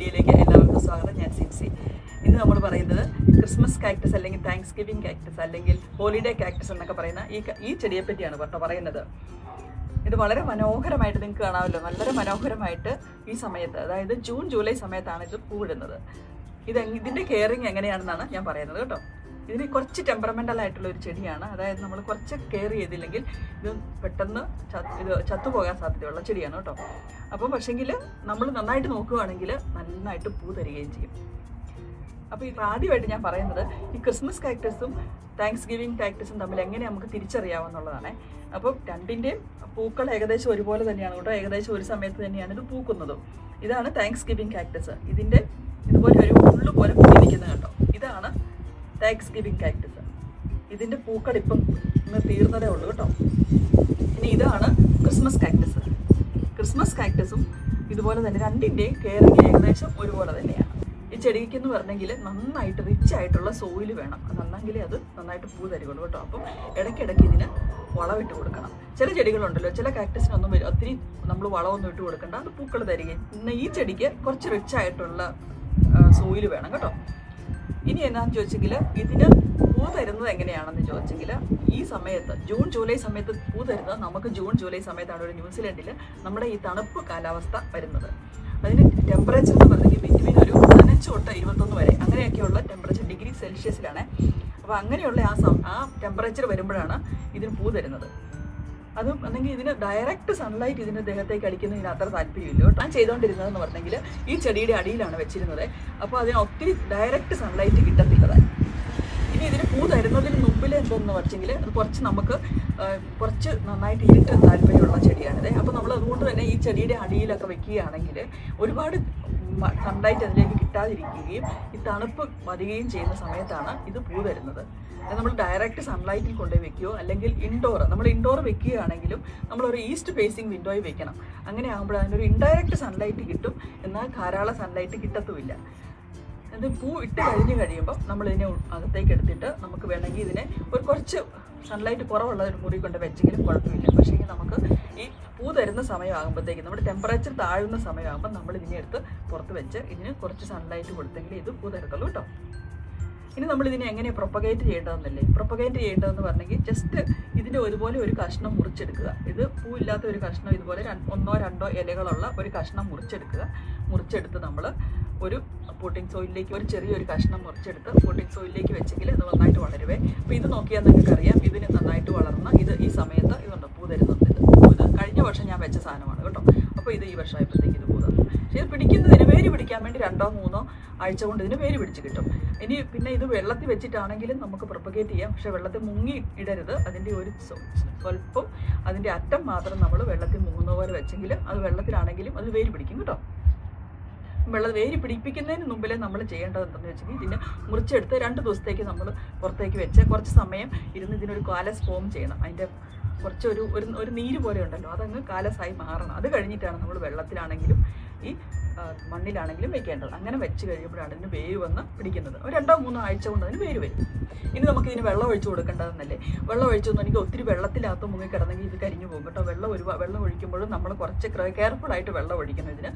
വീഡിയോയിലേക്ക് എല്ലാവർക്കും സ്വാഗതം. ഞാൻ സിൻസി. ഇന്ന് നമ്മൾ പറയുന്നത് ക്രിസ്മസ് കാക്ടസ് അല്ലെങ്കിൽ താങ്ക്സ് ഗിവിംഗ് കാക്ടസ് അല്ലെങ്കിൽ ഹോളിഡേ കാക്ടസ് എന്നൊക്കെ പറയുന്ന ഈ ഈ ചെടിയെ പറ്റിയാണ് കേട്ടോ പറയുന്നത്. ഇത് വളരെ മനോഹരമായിട്ട് നിങ്ങൾക്ക് കാണാമല്ലോ. വളരെ മനോഹരമായിട്ട് ഈ സമയത്ത് അതായത് ജൂൺ ജൂലൈ സമയത്താണ് ഇത് പൂവിടുന്നത്. ഇത് ഇതിന്റെ കെയറിങ് എങ്ങനെയാണെന്നാണ് ഞാൻ പറയുന്നത് കേട്ടോ. ഇതിന് കുറച്ച് ടെമ്പറമെന്റൽ ആയിട്ടുള്ള ഒരു ചെടിയാണ്. അതായത് നമ്മൾ കുറച്ച് കെയർ ചെയ്തില്ലെങ്കിൽ ഇത് പെട്ടെന്ന് ഇത് ചത്തുപോകാൻ സാധ്യതയുള്ള ചെടിയാണ് കേട്ടോ. അപ്പോൾ പക്ഷെങ്കിൽ നമ്മൾ നന്നായിട്ട് നോക്കുകയാണെങ്കിൽ നന്നായിട്ട് പൂ തരികയും ചെയ്യും. അപ്പോൾ ഇപ്പോൾ ആദ്യമായിട്ട് ഞാൻ പറയുന്നത് ഈ ക്രിസ്മസ് കാക്ടസും താങ്ക്സ് ഗിവിങ് കാക്ടസും തമ്മിൽ എങ്ങനെ നമുക്ക് തിരിച്ചറിയാമെന്നുള്ളതാണ് അപ്പോൾ രണ്ടിന്റെയും പൂക്കൾ ഏകദേശം ഒരുപോലെ തന്നെയാണ് കേട്ടോ. ഏകദേശം ഒരു സമയത്ത് തന്നെയാണ് ഇത് പൂക്കുന്നതും. ഇതാണ് താങ്ക്സ് ഗിവിങ് കാക്ടസ് ഇതിന്റെ ഇതുപോലെ ഒരു ഉള്ളു പോലെ താങ്ക്സ് ഗിവിങ് കാക്ടസ് ഇതിന്റെ പൂക്കൾ ഇപ്പം ഇന്ന് തീർന്നതേ ഉള്ളൂ കേട്ടോ. ഇനി ഇതാണ് ക്രിസ്മസ് കാക്ടസ് ക്രിസ്മസ് കാക്ടസും ഇതുപോലെ തന്നെ രണ്ടിന്റെയും കെയറിങ് ഏകദേശം ഒരുപോലെ തന്നെയാണ്. ഈ ചെടിക്ക് എന്ന് പറഞ്ഞെങ്കിൽ നന്നായിട്ട് റിച്ച് ആയിട്ടുള്ള സോയിൽ വേണം. അതെന്നെങ്കിലേ അത് നന്നായിട്ട് പൂ തരികയുള്ളൂ കേട്ടോ. അപ്പം ഇടയ്ക്കിടയ്ക്ക് ഇതിന് വളമിട്ട് കൊടുക്കണം. ചില ചെടികളുണ്ടല്ലോ ചില കാക്ടസിനൊന്നും വരും ഒത്തിരി നമ്മൾ വളമൊന്നും ഇട്ട് കൊടുക്കണ്ട. അത് പൂക്കൾ തരികയും ഇന്ന് ഈ ചെടിക്ക് കുറച്ച് റിച്ച് ആയിട്ടുള്ള സോയിൽ വേണം കേട്ടോ. ഇനി എന്നാന്ന് ചോദിച്ചെങ്കിൽ ഇതിന് പൂ തരുന്നത് എങ്ങനെയാണെന്ന് ചോദിച്ചെങ്കിൽ ഈ സമയത്ത് ജൂൺ ജൂലൈ സമയത്ത് പൂ തരുന്നത് നമുക്ക് ജൂൺ ജൂലൈ സമയത്താണ് ഒരു ന്യൂസിലൻഡിൽ നമ്മുടെ ഈ തണുപ്പ് കാലാവസ്ഥ വരുന്നത്. അതിന് ടെമ്പറേച്ചർ എന്ന് പറഞ്ഞെങ്കിൽ ബിറ്റ്വീൻ ഒരു പതിനഞ്ച് തൊട്ട് ഇരുപത്തൊന്ന് വരെ അങ്ങനെയൊക്കെയുള്ള ടെമ്പറേച്ചർ ഡിഗ്രി സെൽഷ്യസിലാണ് അപ്പോൾ അങ്ങനെയുള്ള ആ സം ആ ടെമ്പറേച്ചർ വരുമ്പോഴാണ് ഇതിന് പൂ തരുന്നത്. അതും അല്ലെങ്കിൽ ഇതിന് ഡയറക്റ്റ് സൺലൈറ്റ് ഇതിന്റെ ദേഹത്തേക്ക് അടിക്കുന്നതിന് അത്ര താല്പര്യമില്ല കേട്ടോ. ഞാൻ ചെയ്തുകൊണ്ടിരുന്നതെന്ന് പറഞ്ഞെങ്കിൽ ഈ ചെടിയുടെ അടിയിലാണ് വെച്ചിരുന്നത്. അപ്പോൾ അതിന് ഒത്തിരി ഡയറക്റ്റ് സൺലൈറ്റ് കിട്ടത്തില്ലതായി ഇനി ഇതിന് പൂ തരുന്നതിന് മുമ്പിൽ എന്തെന്ന് വെച്ചെങ്കിൽ അത് കുറച്ച് നമുക്ക് കുറച്ച് നന്നായിട്ട് ഇരുട്ട് താല്പര്യമുള്ള ചെടിയാണിത്. അപ്പോൾ നമ്മൾ അതുകൊണ്ട് തന്നെ ഈ ചെടിയുടെ അടിയിലൊക്കെ വെക്കുകയാണെങ്കിൽ ഒരുപാട് സൺലൈറ്റ് അതിലേക്ക് കിട്ടാതിരിക്കുകയും ഈ തണുപ്പ് വരികയും ചെയ്യുന്ന സമയത്താണ് ഇത് പൂ തരുന്നത്. നമ്മൾ ഡയറക്റ്റ് സൺലൈറ്റിൽ കൊണ്ടുപോയി വെക്കുകയോ അല്ലെങ്കിൽ ഇൻഡോർ നമ്മൾ ഇൻഡോർ വെക്കുകയാണെങ്കിലും നമ്മളൊരു ഈസ്റ്റ് ഫേസിങ് വിൻഡോയിൽ വെക്കണം. അങ്ങനെ ആകുമ്പോൾ അതിനൊരു ഇൻഡയറക്റ്റ് സൺലൈറ്റ് കിട്ടും. എന്നാൽ ധാരാളം സൺലൈറ്റ് കിട്ടത്തുമില്ല. അത് പൂ ഇട്ട് കഴിഞ്ഞ് കഴിയുമ്പോൾ നമ്മൾ ഇതിനെ അകത്തേക്ക് എടുത്തിട്ട് നമുക്ക് വേണമെങ്കിൽ ഇതിനെ ഒരു കുറച്ച് സൺലൈറ്റ് കുറവുള്ള ഒരു മുറി കൊണ്ട് വെച്ചെങ്കിലും കുഴപ്പമില്ല. പക്ഷേ നമുക്ക് ഈ പൂ തരുന്ന സമയമാകുമ്പോഴത്തേക്ക് നമ്മുടെ ടെമ്പറേച്ചർ താഴുന്ന സമയമാകുമ്പോൾ നമ്മൾ ഇതിനെ എടുത്ത് പുറത്ത് വെച്ച് ഇതിന് കുറച്ച് സൺലൈറ്റ് കൊടുത്തെങ്കിൽ ഇത് പൂ തരത്തുള്ളൂ കേട്ടോ. ഇനി നമ്മൾ ഇതിനെ എങ്ങനെ പ്രൊപ്പഗേറ്റ് ചെയ്യേണ്ടതെന്നല്ലേ? പ്രൊപ്പഗേറ്റ് ചെയ്യേണ്ടതെന്ന് പറഞ്ഞെങ്കിൽ ജസ്റ്റ് ഇതിന്റെ ഒരുപോലെ ഒരു കഷ്ണം മുറിച്ചെടുക്കുക. ഇത് പൂ ഇല്ലാത്ത ഒരു കഷ്ണം ഇതുപോലെ ഒന്നോ രണ്ടോ ഇലകളുള്ള ഒരു കഷ്ണം മുറിച്ചെടുക്കുക. മുറിച്ചെടുത്ത് നമ്മൾ ഒരു പോട്ടിംഗ് സോയിലിലേക്ക് ഒരു ചെറിയൊരു കഷ്ണം മുറിച്ചെടുത്ത് പോട്ടിംഗ് സോയിലിലേക്ക് വെച്ചെങ്കിൽ അത് നന്നായിട്ട് വളരുവേ. അപ്പോൾ ഇത് നോക്കിയാൽ നിങ്ങൾക്ക് അറിയാം ഇതിന് നന്നായിട്ട് വളർന്ന ഇത് ഈ സമയത്ത് ഇതുണ്ട് പൂ തരുന്നുണ്ട് ഇത് കഴിഞ്ഞ വർഷം ഞാൻ വെച്ച സാധനമാണ് കേട്ടോ. അപ്പോൾ ഇത് ഈ വർഷമായപ്പോഴത്തേക്ക് ഇത് പൂ തന്നു പക്ഷേ ഇത് പിടിക്കുന്നതിന് വേര് പിടിക്കാൻ വേണ്ടി രണ്ടോ മൂന്നോ ആഴ്ച കൊണ്ട് ഇതിന് വേര് പിടിച്ച് കിട്ടും. ഇനി പിന്നെ ഇത് വെള്ളത്തിൽ വെച്ചിട്ടാണെങ്കിലും നമുക്ക് പ്രൊപ്പഗേറ്റ് ചെയ്യാം. പക്ഷേ വെള്ളത്തിൽ മുങ്ങി ഇടരുത്. അതിന്റെ ഒരു സ്വ- സ്വല്പം അതിന്റെ അറ്റം മാത്രം നമ്മൾ വെള്ളത്തിൽ മുങ്ങുന്ന പോലെ വെച്ചെങ്കിൽ അത് വെള്ളത്തിലാണെങ്കിലും അത് വേര് പിടിക്കും കേട്ടോ. വെള്ളം വേര് പിടിപ്പിക്കുന്നതിന് മുമ്പിലേ നമ്മൾ ചെയ്യേണ്ടത് എന്താണെന്ന് വെച്ചിട്ടുണ്ടെങ്കിൽ ഇതിന് മുറിച്ചെടുത്ത് രണ്ട് ദിവസത്തേക്ക് നമ്മൾ പുറത്തേക്ക് വെച്ച് കുറച്ച് സമയം ഇരുന്ന് ഇതിനൊരു കാലസ് ഫോം ചെയ്യണം. അതിന്റെ കുറച്ച് ഒരു ഒരു നീര് പോലെ ഉണ്ടല്ലോ അതങ്ങ് കാലസായി മാറണം. അത് കഴിഞ്ഞിട്ടാണ് നമ്മൾ വെള്ളത്തിലാണെങ്കിലും ഈ മണ്ണിലാണെങ്കിലും വെക്കേണ്ടത്. അങ്ങനെ വെച്ച് കഴിയുമ്പോഴാണ് ഇതിന് വേര് വന്ന് പിടിക്കുന്നത്. ഒരു രണ്ടോ മൂന്നോ ആഴ്ച കൊണ്ട് അതിന് വേര് വരും. ഇനി നമുക്ക് ഇതിന് വെള്ളം ഒഴിച്ചു കൊടുക്കേണ്ടതെന്നല്ലേ? വെള്ളം ഒഴിച്ചു എനിക്ക് ഒത്തിരി വെള്ളത്തിലാത്ത മുങ്ങി കിടന്നെങ്കിൽ ഇത് കരിഞ്ഞു പോകും കേട്ടോ. വെള്ളം ഒരു വെള്ളം ഒഴിക്കുമ്പോഴും നമ്മൾ കുറച്ച് കെയർഫുൾ ആയിട്ട് വെള്ളം ഒഴിക്കണം ഇതിന്.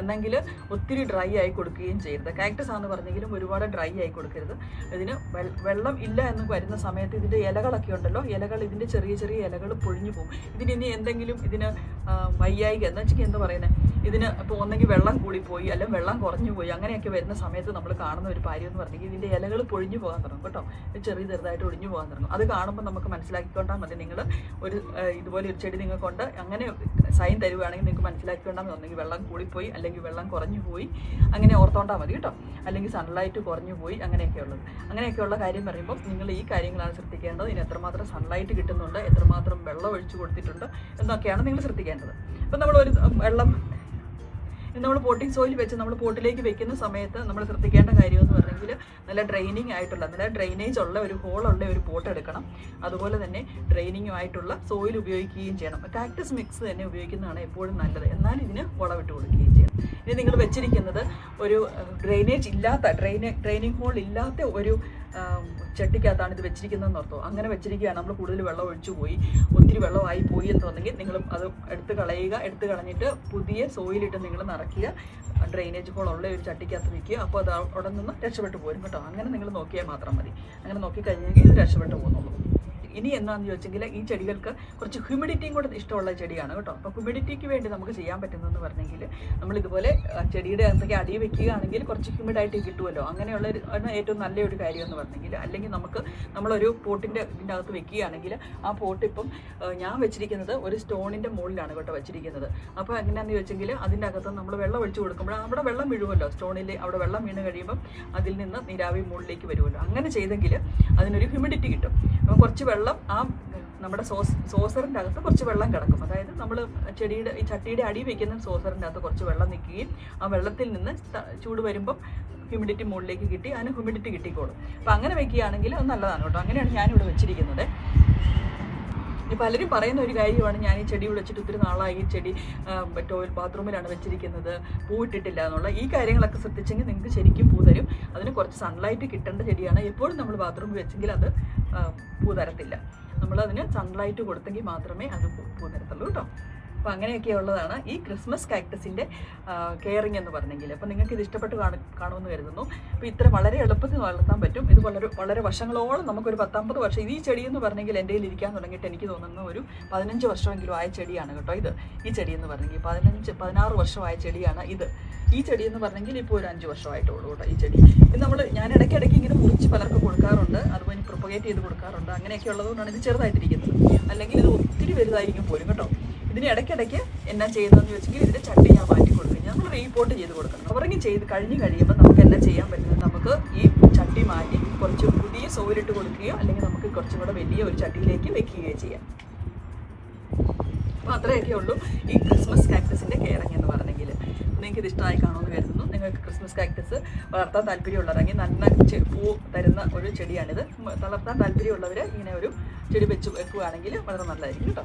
എന്നെങ്കിൽ ഒത്തിരി ഡ്രൈ ആയി കൊടുക്കുകയും ചെയ്യരുത്. കാക്ടസ് ആണെന്ന് പറഞ്ഞെങ്കിലും ഒരുപാട് ഡ്രൈ ആയി കൊടുക്കരുത്. ഇതിന് വെള്ളം ഇല്ല എന്ന് വരുന്ന സമയത്ത് ഇതിന്റെ ഇലകളൊക്കെ ഉണ്ടല്ലോ ഇലകൾ ഇതിന്റെ ചെറിയ ചെറിയ ഇലകൾ പൊഴിഞ്ഞു പോകും. ഇതിന് എന്തെങ്കിലും ഇതിന് വയ്യായിക എന്ന് വെച്ചാൽ എന്താ പറയുന്നത് ഇതിന് ഇപ്പോൾ ഒന്നെങ്കിൽ വെള്ളം കൂടിപ്പോയി അല്ലെങ്കിൽ വെള്ളം കുറഞ്ഞു പോയി അങ്ങനെയൊക്കെ വരുന്ന സമയത്ത് നമ്മൾ കാണുന്ന ഒരു കാര്യം എന്ന് പറഞ്ഞെങ്കിൽ ഇതിന്റെ ഇലകൾ പൊഴിഞ്ഞു പോകാൻ തുടങ്ങും കേട്ടോ. ചെറിയ ചെറുതായിട്ട് ഒഴിഞ്ഞു പോകാൻ തുടങ്ങും. അത് കാണുമ്പോൾ നമുക്ക് മനസ്സിലാക്കിക്കൊണ്ടാൽ മതി. നിങ്ങൾ ഒരു ഇതുപോലെ ഒരു ചെടി നിങ്ങൾ കൊണ്ട് അങ്ങനെ സൈൻ തരുവാണെങ്കിൽ നിങ്ങൾക്ക് മനസ്സിലാക്കിക്കൊണ്ടാൽ മതി ഒന്നെങ്കിൽ വെള്ളം കൂടിപ്പോയി അല്ലെങ്കിൽ വെള്ളം കുറഞ്ഞു പോയി അങ്ങനെ ഓർത്തോണ്ടാൽ മതി കേട്ടോ. അല്ലെങ്കിൽ സൺലൈറ്റ് കുറഞ്ഞു പോയി അങ്ങനെയൊക്കെ ഉള്ളത് അങ്ങനെയൊക്കെയുള്ള കാര്യം പറയുമ്പോൾ നിങ്ങൾ ഈ കാര്യങ്ങളാണ് ശ്രദ്ധിക്കേണ്ടത്. ഇതിന് എത്രമാത്രം സൺലൈറ്റ് കിട്ടുന്നുണ്ട് എത്രമാത്രം വെള്ളം ഒഴിച്ചു കൊടുത്തിട്ടുണ്ട് എന്നൊക്കെയാണ് നിങ്ങൾ ശ്രദ്ധിക്കേണ്ടത്. ഇപ്പം നമ്മൾ ഒരു വെള്ളം നമ്മൾ പോട്ടിംഗ് സോയിൽ വെച്ച് നമ്മൾ പോട്ടിലേക്ക് വെക്കുന്ന സമയത്ത് നമ്മൾ ശ്രദ്ധിക്കേണ്ട കാര്യം എന്ന് പറഞ്ഞെങ്കിൽ നല്ല ഡ്രെയിനിങ് ആയിട്ടുള്ള നല്ല ഡ്രെയിനേജ് ഉള്ള ഒരു ഹോളുള്ള ഒരു പോട്ട് എടുക്കണം. അതുപോലെ തന്നെ ഡ്രെയിനിങ്ങും ആയിട്ടുള്ള സോയിൽ ഉപയോഗിക്കുകയും ചെയ്യണം. കാക്ടസ് മിക്സ് തന്നെ ഉപയോഗിക്കുന്നതാണ് എപ്പോഴും നല്ലത്. എന്നാൽ ഇതിന് വളമിട്ട് കൊടുക്കുകയും ചെയ്യണം. ഇനി നിങ്ങൾ വെച്ചിരിക്കുന്നത് ഒരു ഡ്രെയിനേജ് ഇല്ലാത്ത ഡ്രെയിനേ ഡ്രെയിനിങ് ഹോൾ ഇല്ലാത്ത ഒരു ചട്ടിക്കകത്താണ് ഇത് വെച്ചിരിക്കുന്നതെന്ന് ഓർത്തോ അങ്ങനെ വെച്ചിരിക്കുകയാണ്. നമ്മൾ കൂടുതൽ വെള്ളം ഒഴിച്ചു പോയി. ഒത്തിരി വെള്ളമായി പോയി എന്ന് തോന്നുന്നെങ്കിൽ നിങ്ങൾ അത് എടുത്ത് കളയുക. എടുത്ത് കളഞ്ഞിട്ട് പുതിയ സോയിലിട്ട് നിങ്ങൾ നിറയ്ക്കുക. ഡ്രെയിനേജ് ഹോൾ ഉള്ള ഒരു ചട്ടിക്കകത്ത് വെക്കുക. അപ്പോൾ അത് അവിടെ നിന്ന് രക്ഷപ്പെട്ടു പോരും കേട്ടോ. അങ്ങനെ നിങ്ങൾ നോക്കിയാൽ മാത്രം മതി. അങ്ങനെ നോക്കി കഴിഞ്ഞെങ്കിൽ ഇത് രക്ഷപ്പെട്ടു പോകുന്നുള്ളൂ. ഇനി എന്നാന്ന് ചോദിച്ചെങ്കിൽ ഈ ചെടികൾക്ക് കുറച്ച് ഹ്യൂമിഡിറ്റിയും കൂടെ ഇഷ്ടമുള്ള ചെടിയാണ് കേട്ടോ. അപ്പോൾ ഹ്യൂമിഡിറ്റിക്ക് വേണ്ടി നമുക്ക് ചെയ്യാൻ പറ്റുന്നതെന്ന് പറഞ്ഞെങ്കിൽ നമ്മൾ ഇതുപോലെ ചെടിയുടെ അകത്തേക്ക് അടി വെക്കുകയാണെങ്കിൽ കുറച്ച് ഹ്യൂമിഡായിട്ട് കിട്ടുമല്ലോ അങ്ങനെയുള്ള ഏറ്റവും നല്ലൊരു കാര്യം എന്ന് പറഞ്ഞെങ്കിൽ അല്ലെങ്കിൽ നമുക്ക് നമ്മളൊരു പോട്ടിന്റെ ഇതിന്റെ അകത്ത് വെക്കുകയാണെങ്കിൽ ആ പോട്ട് ഇപ്പം ഞാൻ വെച്ചിരിക്കുന്നത് ഒരു സ്റ്റോണിന്റെ മുകളിലാണ് കേട്ടോ വെച്ചിരിക്കുന്നത്. അപ്പോൾ എങ്ങനെയാണെന്ന് ചോദിച്ചെങ്കിൽ അതിന്റെ അകത്ത് നമ്മൾ വെള്ളം ഒഴിച്ചു കൊടുക്കുമ്പോൾ അവിടെ വെള്ളം വീഴുമല്ലോ സ്റ്റോണിൽ അവിടെ വെള്ളം വീണ് കഴിയുമ്പം അതിൽ നിന്ന് നീരാവി മുകളിലേക്ക് വരുമല്ലോ അങ്ങനെ ചെയ്തെങ്കിൽ അതിനൊരു ഹ്യൂമിഡിറ്റി കിട്ടും. അപ്പോൾ കുറച്ച് വെള്ളം ആ നമ്മുടെ സോസ് സോസറിന്റെ അകത്ത് കുറച്ച് വെള്ളം കിടക്കും. അതായത് നമ്മൾ ചെടിയുടെ ഈ ചട്ടിയുടെ അടി വയ്ക്കുന്ന സോസറിന്റെ അകത്ത് കുറച്ച് വെള്ളം നിൽക്കുകയും ആ വെള്ളത്തിൽ നിന്ന് ചൂട് വരുമ്പം ഹ്യൂമിഡിറ്റി മുകളിലേക്ക് കിട്ടി അതിന് ഹ്യൂമിഡിറ്റി കിട്ടിക്കോളും. അപ്പോൾ അങ്ങനെ വെക്കുകയാണെങ്കിൽ അത് നല്ലതാണ് കേട്ടോ. അങ്ങനെയാണ് ഞാനിവിടെ വെച്ചിരിക്കുന്നത്. പലരും പറയുന്ന ഒരു കാര്യമാണ് ഞാൻ ഈ ചെടി വിളിച്ചിട്ട് ഒത്തിരി നാളായി ഈ ചെടി ടോയ്ലറ്റ് ബാത്റൂമിലാണ് വെച്ചിരിക്കുന്നത് പൂ ഇട്ടിട്ടില്ല എന്നുള്ള ഈ കാര്യങ്ങളൊക്കെ ശ്രദ്ധിച്ചെങ്കിൽ നിങ്ങൾക്ക് ശരിക്കും പൂ തരും. അതിന് കുറച്ച് സൺലൈറ്റ് കിട്ടേണ്ട ചെടിയാണ്. എപ്പോഴും നമ്മൾ ബാത്റൂമിൽ വെച്ചെങ്കിൽ അത് പൂ തരത്തില്ല. നമ്മളതിന് സൺലൈറ്റ് കൊടുത്തെങ്കിൽ മാത്രമേ അത് പൂ തരത്തുള്ളൂ കേട്ടോ. അപ്പോൾ അങ്ങനെയൊക്കെ ഉള്ളതാണ് ഈ ക്രിസ്മസ് കാക്ടസിന്റെ കെയറിങ് എന്ന് പറഞ്ഞെങ്കിൽ അപ്പോൾ നിങ്ങൾക്ക് ഇത് ഇഷ്ടപ്പെട്ട് കാണു കാണുമെന്ന് കരുതുന്നു. അപ്പോൾ ഇത്ര വളരെ എളുപ്പത്തിൽ വളർത്താൻ പറ്റും. ഇത് വളരെ വളരെ വർഷങ്ങളോളം നമുക്കൊരു പത്തമ്പത് വർഷം ഇത് ഈ ചെടി എന്ന് പറഞ്ഞെങ്കിൽ എന്റെ കയ്യിൽ ഇരിക്കാൻ തുടങ്ങിയിട്ട് എനിക്ക് തോന്നുന്ന ഒരു പതിനഞ്ച് വർഷമെങ്കിലും ആയ ചെടിയാണ് കേട്ടോ ഇത്. ഈ ചെടി എന്ന് പറഞ്ഞെങ്കിൽ പതിനഞ്ച് പതിനാറ് വർഷമായ ചെടിയാണ് ഇത്. ഈ ചെടി എന്ന് പറഞ്ഞെങ്കിൽ ഇപ്പോൾ ഒരു അഞ്ച് വർഷമായിട്ടുള്ളൂ കേട്ടോ ഈ ചെടി. ഇത് നമ്മൾ ഞാൻ ഇടയ്ക്കിടയ്ക്ക് ഇങ്ങനെ മുറിച്ച് പലർക്ക് കൊടുക്കാറുണ്ട്. അതുപോലെ പ്രൊപ്പഗേറ്റ് ചെയ്ത് കൊടുക്കാറുണ്ട്. അങ്ങനെയൊക്കെ ഉള്ളതുകൊണ്ടാണ് ഇത് ചെറുതായിട്ടിരിക്കുന്നത്. അല്ലെങ്കിൽ ഇത് ഒത്തിരി വലുതായിരിക്കും പോലും കേട്ടോ. ഇതിന് ഇടയ്ക്കിടയ്ക്ക് എന്നാ ചെയ്യുന്നതെന്ന് വെച്ചെങ്കിൽ ഇതിന്റെ ചട്ടി ഞാൻ മാറ്റി കൊടുക്കും. നമ്മൾ റീപോർട്ട് ചെയ്ത് കൊടുക്കണം. കവറിങ് ചെയ്ത് കഴിഞ്ഞ് കഴിയുമ്പോൾ നമുക്ക് എന്നാ ചെയ്യാൻ പറ്റുന്നത്? നമുക്ക് ഈ ചട്ടി മാറ്റി കുറച്ച് പുതിയ സോയിലിട്ട് കൊടുക്കുകയോ അല്ലെങ്കിൽ നമുക്ക് കുറച്ചും കൂടെ വലിയ ഒരു ചട്ടിയിലേക്ക് വെക്കുകയോ ചെയ്യാം. അപ്പോൾ അത്രയൊക്കെ ഉള്ളൂ ഈ ക്രിസ്മസ് കാക്ടസിന്റെ കെയറിങ് എന്ന് പറഞ്ഞെങ്കിൽ നിങ്ങൾക്ക് ഇത് ഇഷ്ടമായി കാണുമെന്ന് കരുതുന്നു. നിങ്ങൾക്ക് ക്രിസ്മസ് കാക്ടസ് വളർത്താൻ താല്പര്യമുള്ളവരെങ്കിൽ നല്ല പൂ തരുന്ന ഒരു ചെടിയാണിത്. വളർത്താൻ താല്പര്യമുള്ളവർ ഇങ്ങനെ ഒരു ചെടി വെച്ച് വെക്കുകയാണെങ്കിൽ വളരെ നല്ലതായിരിക്കും കേട്ടോ.